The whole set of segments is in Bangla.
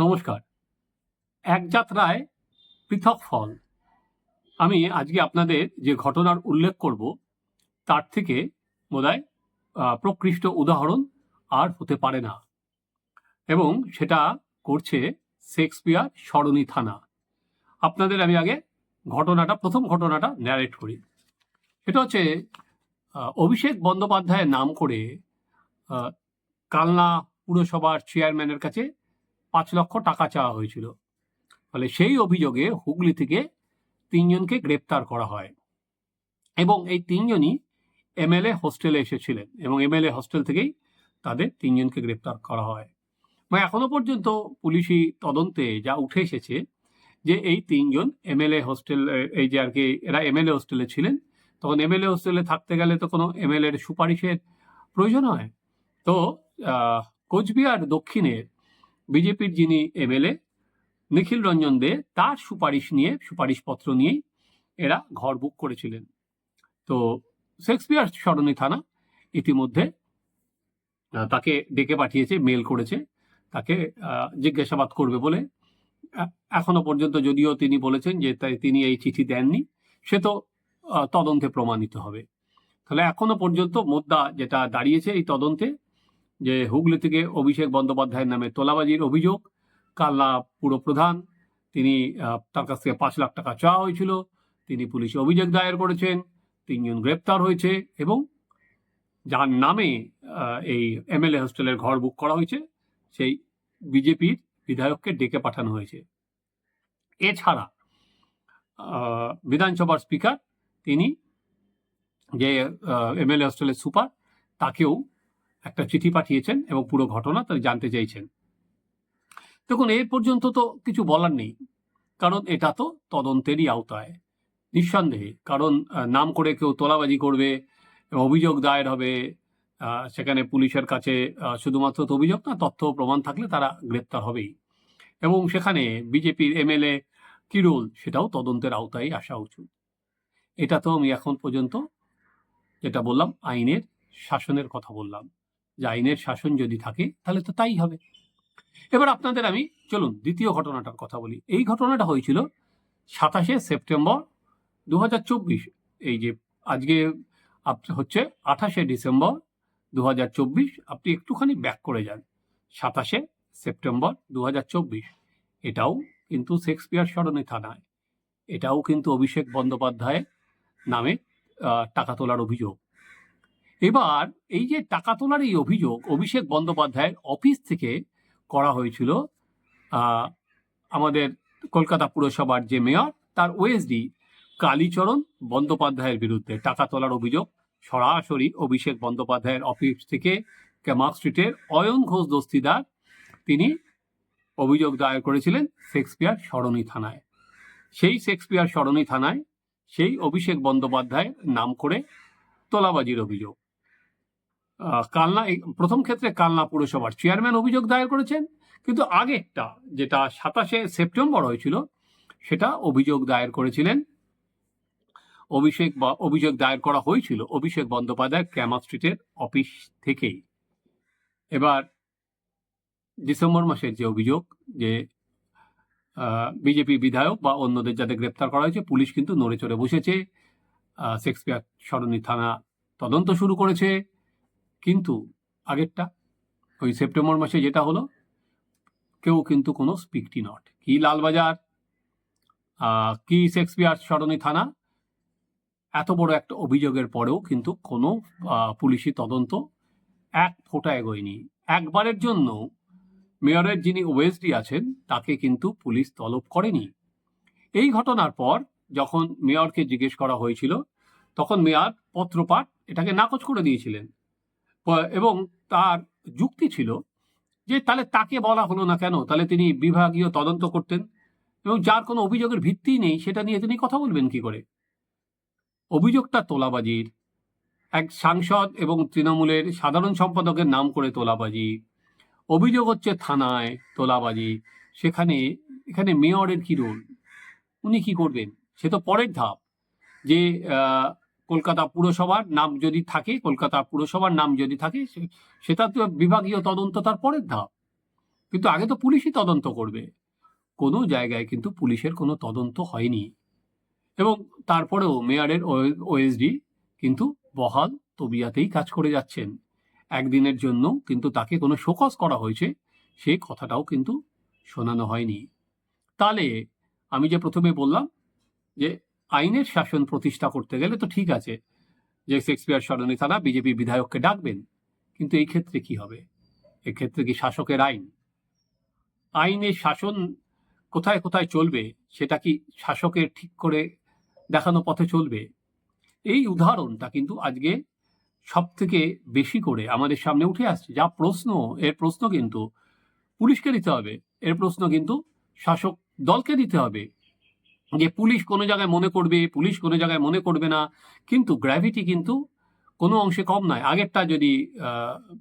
নমস্কার। এক যাত্রায় পৃথক ফল। আমি আজকে আপনাদের যে ঘটনার উল্লেখ করব, তার থেকে বোধহয় প্রকৃষ্ট উদাহরণ আর হতে পারে না। এবং সেটা করছে শেক্সপিয়ার সরণি থানা। আপনাদের আমি আগে ঘটনাটা, প্রথম ঘটনাটা ন্যারেট করি। সেটা হচ্ছে অভিষেক বন্দ্যোপাধ্যায়ের নাম করে কালনা পুরসভার চেয়ারম্যানের কাছে পাঁচ লক্ষ টাকা চাওয়া হয়েছিল। ফলে সেই অভিযোগে হুগলি থেকে তিনজনকে গ্রেপ্তার করা হয়। এবং এই তিনজনই এমএলএ হোস্টেলে এসেছিলেন এবং এমএলএ হোস্টেল থেকেই তাদের তিনজনকে গ্রেপ্তার করা হয়। মানে এখনও পর্যন্ত পুলিশি তদন্তে যা উঠে এসেছে যে এই তিনজন এমএলএ হোস্টেল, এই যে আর কি এরা এমএলএ হোস্টেলে ছিলেন, তখন এমএলএ হোস্টেলে থাকতে গেলে তো কোনো এমএলএ এর সুপারিশের প্রয়োজন হয়। তো কোচবিহার দক্ষিণের বিজেপির যিনি এমএলএ, নিখিল রঞ্জন দে তার সুপারিশ নিয়ে, সুপারিশপত্র নিয়েই এরা ঘর বুক করেছিলেন। তো শেক্সপিয়ার সরণি থানা ইতিমধ্যে তাকে ডেকে পাঠিয়েছে, মেল করেছে, তাকে জিজ্ঞাসাবাদ করবে বলে। এখনও পর্যন্ত যদিও তিনি বলেছেন যে তাই তিনি এই চিঠি দেননি, সে তো তদন্তে প্রমাণিত হবে। তাহলে এখনও পর্যন্ত মোদ্দা যেটা দাঁড়িয়েছে এই তদন্তে যে হুগলি থেকে অভিষেক বন্দ্যোপাধ্যায়ের নামে তোলাবাজির অভিযোগ কালনা পুরপ্রধান তিনি আহ, তার কাছ থেকে পাঁচ লাখ টাকা চাওয়া হয়েছিল তিনি পুলিশে অভিযোগ দায়ের করেছেন তিনজন গ্রেপ্তার হয়েছে এবং যার নামে এই এমএলএ হোস্টেলের ঘর বুক করা হয়েছে সেই বিজেপির বিধায়ককে ডেকে পাঠানো হয়েছে। এছাড়া বিধানসভার স্পিকার তিনি যে এমএলএ হোস্টেলের সুপার তাকেও একটা চিঠি পাঠিয়েছেন এবং পুরো ঘটনা তারা জানতে চাইছেন। দেখুন এর পর্যন্ত তো কিছু বলার নেই, কারণ এটা তো তদন্তেরই আওতায়, নিঃসন্দেহে। কারণ নাম করে কেউ তোলাবাজি করবে, অভিযোগ দায়ের হবে সেখানে পুলিশের কাছে শুধুমাত্র তো অভিযোগ না, তথ্য প্রমাণ থাকলে তারা গ্রেপ্তার হবেই। এবং সেখানে বিজেপির এমএলএ কি রোল সেটাও তদন্তের আওতায় আসা উচিত। এটা তো আমি এখন পর্যন্ত যেটা বললাম, আইনের শাসনের কথা বললাম। যে আইনের শাসন যদি থাকে, তাহলে তো তাই হবে। এবার আপনাদের আমি, চলুন দ্বিতীয় ঘটনাটার কথা বলি। এই ঘটনাটা হয়েছিল সাতাশে সেপ্টেম্বর দু হাজার চব্বিশ। এই যে আজকে হচ্ছে আঠাশে ডিসেম্বর দু হাজার চব্বিশ, আপনি একটুখানি ব্যাক করে যান। সাতাশে সেপ্টেম্বর দু হাজার চব্বিশ। এটাও কিন্তু শেক্সপিয়ার সরণি থানায়। এটাও কিন্তু অভিষেক বন্দ্যোপাধ্যায় নামে টাকা তোলার অভিযোগ। এবার এই যে টাকা তোলার এই অভিযোগ অভিষেক বন্দ্যোপাধ্যায়ের অফিস থেকে করা হয়েছিল আমাদের কলকাতা পুরসভার যে মেয়র, তার ওএসডি কালীচরণ বন্দ্যোপাধ্যায়ের বিরুদ্ধে টাকা তোলার অভিযোগ। সরাসরি অভিষেক বন্দ্যোপাধ্যায়ের অফিস থেকে ক্যামাক স্ট্রিটের অয়ন ঘোষ দস্তিদার তিনি অভিযোগ দায়ের করেছিলেন শেক্সপিয়ার সরণি থানায়। সেই শেক্সপিয়ার সরণি থানায় সেই অভিষেক বন্দ্যোপাধ্যায়ের নাম করে তোলাবাজির অভিযোগ। কালনা প্রথম ক্ষেত্রে কালনা পুরসভার চেয়ারম্যান অভিযোগ দায়ের করেছেন, কিন্তু আগেরটা যেটা সাতাশে সেপ্টেম্বর হয়েছিল, সেটা অভিযোগ দায়ের করেছিলেন। অভিষেক বা, অভিযোগ দায়ের করা হয়েছিল অভিষেক বন্দ্যোপাধ্যায় ক্যামা স্ট্রিটের অফিস থেকেই। এবার ডিসেম্বর মাসের যে অভিযোগ যে বিজেপি বিধায়ক বা অন্যদের যাদের গ্রেপ্তার করা হয়েছে, পুলিশ কিন্তু নড়ে চড়ে বসেছে শেক্সপিয়ার সরণি থানা তদন্ত শুরু করেছে। কিন্তু আগেরটা, ওই সেপ্টেম্বর মাসে যেটা হলো, কেউ কিন্তু কোনো স্পিকটি নট কি লালবাজার কি শেক্সপিয়ার সরণি থানা, এত বড় একটা অভিযোগের পরেও কিন্তু কোনো পুলিশি তদন্ত এক ফোঁটা এগোয়নি। একবারের জন্য মেয়রের যিনি ওয়েসডি আছেন, তাকে কিন্তু পুলিশ তলব করেনি। এই ঘটনার পর যখন মেয়রকে জিজ্ঞেস করা হয়েছিল, তখন মেয়র পত্রপাঠ এটাকে নাকচ করে দিয়েছিলেন। এবং তার যুক্তি ছিল যে তাহলে তাকে বলা হলো না কেন? তাহলে তিনি বিভাগীয় তদন্ত করতেন এবং যার কোনো অভিযোগের ভিত্তি নেই, সেটা নিয়ে তিনি কথা বলবেন কি করে? অভিযোগটা তোলাবাজির। এক সাংসদ এবং তৃণমূলের সাধারণ সম্পাদকের নাম করে তোলাবাজি। অভিযোগ হচ্ছে থানায় তোলাবাজি। সেখানে, এখানে মেয়রের কি রোল? উনি কি করবেন? সে তো পরের ধাপ যে কলকাতা পুরসভার নাম যদি থাকে, কলকাতা পুরসভার নাম যদি থাকে সেটা তো বিভাগীয় তদন্ত তার পরের ধাপ। কিন্তু আগে তো পুলিশই তদন্ত করবে। কোনো জায়গায় কিন্তু পুলিশের কোনো তদন্ত হয়নি। এবং তারপরেও মেয়রের ওএসডি কিন্তু বহাল তবিয়াতেই কাজ করে যাচ্ছেন। একদিনের জন্য কিন্তু তাকে কোনো শোকজ করা হয়েছে সেই কথাটাও কিন্তু শোনানো হয়নি। তাহলে আমি যে প্রথমে বললাম যে আইনের শাসন প্রতিষ্ঠা করতে গেলে তো ঠিক আছে, যে শেক্সপিয়ার সরণি তারা বিজেপি বিধায়ককে ডাকবেন, কিন্তু এই ক্ষেত্রে কি হবে? এক্ষেত্রে কি শাসকের আইন? আইনের শাসন কোথায় কোথায় চলবে, সেটা কি শাসকের ঠিক করে দেখানো পথে চলবে? এই উদাহরণটা কিন্তু আজকে সব থেকে বেশি করে আমাদের সামনে উঠে আসছে। যা প্রশ্ন, এর প্রশ্ন কিন্তু পুলিশকে দিতে হবে, এর প্রশ্ন কিন্তু শাসক দলকে দিতে হবে। যে পুলিশ কোনো জায়গায় মনে করবে, পুলিশ কোনো জায়গায় মনে করবে না, কিন্তু গ্র্যাভিটি কিন্তু কোনো অংশে কম নয়। আগেরটা যদি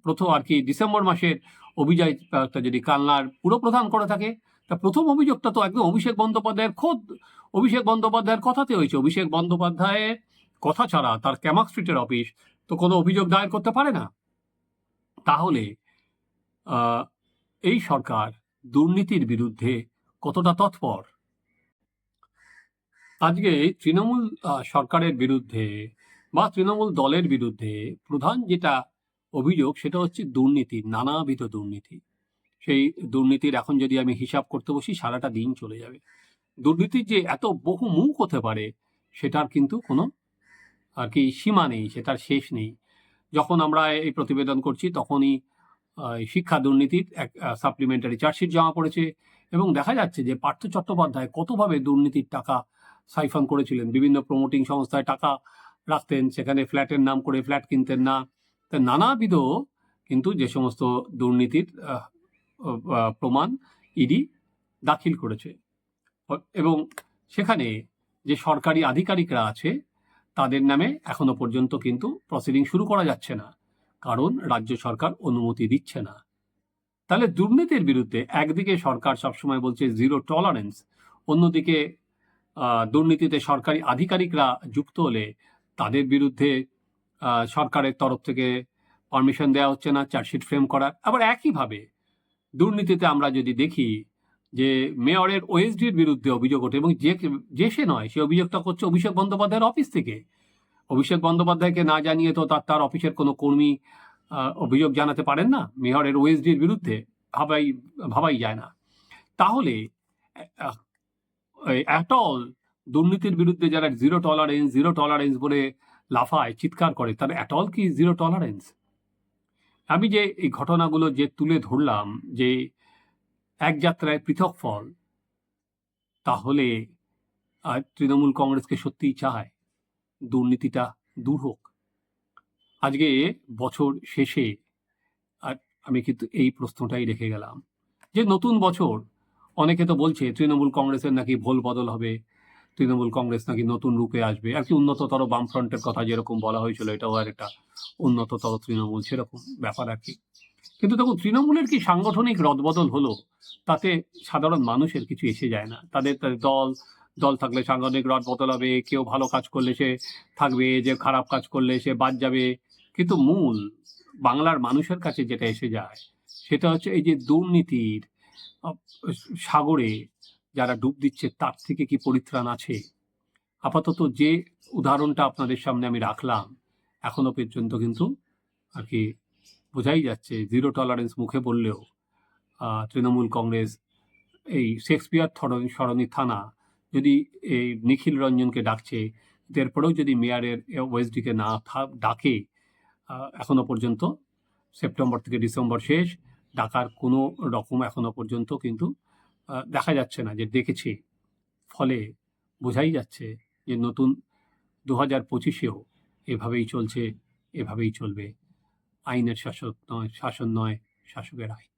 প্রথম আর কি ডিসেম্বর মাসের অভিযোগটা যদি কালনার পুরপ্রধান করে থাকে, তা প্রথম অভিযোগটা তো একদম অভিষেক বন্দ্যোপাধ্যায়ের খোদ। অভিষেক বন্দ্যোপাধ্যায়ের কথাতে হয়েছে। অভিষেক বন্দ্যোপাধ্যায়ের কথা ছাড়া তার ক্যামাক স্ট্রিটের অফিস তো কোনো অভিযোগ দায়ের করতে পারে না। তাহলে এই সরকার দুর্নীতির বিরুদ্ধে কতটা তৎপর? আজকে তৃণমূল সরকারের বিরুদ্ধে বা তৃণমূল দলের বিরুদ্ধে প্রধান যেটা অভিযোগ সেটা হচ্ছে দুর্নীতি, নানাবিধ দুর্নীতি। সেই দুর্নীতির এখন যদি আমি হিসাব করতে বসি সারাটা দিন চলে যাবে। দুর্নীতির যে এত বহু মুখ হতে পারে সেটার কিন্তু কোনো আর কি সীমা নেই, সেটার শেষ নেই। যখন আমরা এই প্রতিবেদন করছি তখনই শিক্ষা দুর্নীতির এক সাপ্লিমেন্টারি চার্জশিট জমা পড়েছে এবং দেখা যাচ্ছে যে পার্থ চট্টোপাধ্যায় কতভাবে দুর্নীতির টাকা সাইফন করেছিলেন। বিভিন্ন প্রমোটিং সংস্থায় টাকা রাখতেন, সেখানে ফ্ল্যাটের নাম করে ফ্ল্যাট কিনতেন না। তা নানাবিধ কিন্তু যে সমস্ত দুর্নীতির প্রমাণ ইডি দাখিল করেছে। এবং সেখানে যে সরকারি আধিকারিকরা আছে, তাদের নামে এখনও পর্যন্ত কিন্তু প্রসিডিং শুরু করা যাচ্ছে না। কারণ রাজ্য সরকার অনুমতি দিচ্ছে না। তাহলে দুর্নীতির বিরুদ্ধে একদিকে সরকার সবসময় বলছে জিরো টলারেন্স অন্যদিকে দুর্নীতিতে সরকারি আধিকারিকরা যুক্ত হলে তাদের বিরুদ্ধে সরকারের তরফ থেকে পারমিশন দেওয়া হচ্ছে না, চার্জশিট ফ্রেম করার আবার একইভাবে দুর্নীতিতে আমরা যদি দেখি যে মেয়রের ওএসডির বিরুদ্ধে অভিযোগ ওঠে এবং যে যে সে নয়, সে অভিযোগটা করছে অভিষেক বন্দ্যোপাধ্যায়ের অফিস থেকে। অভিষেক বন্দ্যোপাধ্যায়কে না জানিয়ে তো তার তার অফিসের কোনো কর্মী অভিযোগ জানাতে পারেন না, মেয়রের ওএসডির বিরুদ্ধে, ভাবাই ভাবাই যায় না। তাহলে অ্যাটল দুর্নীতির বিরুদ্ধে যারা জিরো টলারেন্স জিরো টলারেন্স বলে লাফায়, চিৎকার করে তার অ্যাটল কি জিরো টলারেন্স আমি যে এই ঘটনাগুলো যে তুলে ধরলাম, যে এক যাত্রায় পৃথক ফল, তাহলে তৃণমূল কংগ্রেসকে সত্যিই চায় দুর্নীতিটা দূর হোক। আজকে বছর শেষে আমি কিন্তু এই প্রশ্নটাই রেখে গেলাম যে নতুন বছর অনেকে তো বলছে, তৃণমূল কংগ্রেসের নাকি ভোল বদল হবে, তৃণমূল কংগ্রেস নাকি নতুন রূপে আসবে। আর কি উন্নততর বামফ্রন্টের কথা যেরকম বলা হয়েছিল, এটাও আর একটা উন্নততর তৃণমূল, সেরকম ব্যাপার আর কি। কিন্তু দেখুন, তৃণমূলের কি সাংগঠনিক রদবদল হলো, তাতে সাধারণ মানুষের কিছু এসে যায় না। তাদের দল দল থাকলে সাংগঠনিক রদ বদল হবে কেউ ভালো কাজ করলে সে থাকবে, যে খারাপ কাজ করলে সে বাদ যাবে। কিন্তু মূল বাংলার মানুষের কাছে যেটা এসে যায়, সেটা হচ্ছে এই যে দুর্নীতির সাগরে যারা ডুব দিচ্ছে তার থেকে কি পরিত্রাণ আছে? আপাতত যে উদাহরণটা আপনাদের সামনে আমি রাখলাম এখনও পর্যন্ত কিন্তু আর কি বোঝাই যাচ্ছে জিরো টলারেন্স মুখে বললেও তৃণমূল কংগ্রেস এই শেক্সপিয়ার সরণি থানা যদি এই নিখিল রঞ্জনকে ডাকছে এরপরেও যদি মেয়রের ওয়েসডিকে না ডাকে আহ, এখনও পর্যন্ত সেপ্টেম্বর থেকে ডিসেম্বর শেষ ডাকার কোনো রকম এখনও পর্যন্ত কিন্তু দেখা যাচ্ছে না যে ডেকেছে ফলে বোঝাই যাচ্ছে যে নতুন দু হাজার পঁচিশেও এভাবেই চলছে, এভাবেই চলবে। আইনের শাসক নয়, শাসন নয়, শাসকের আইন।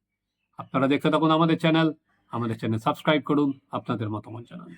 আপনারা দেখতে থাকুন আমাদের চ্যানেল। আমাদের চ্যানেল সাবস্ক্রাইব করুন, আপনাদের মতামত জানান।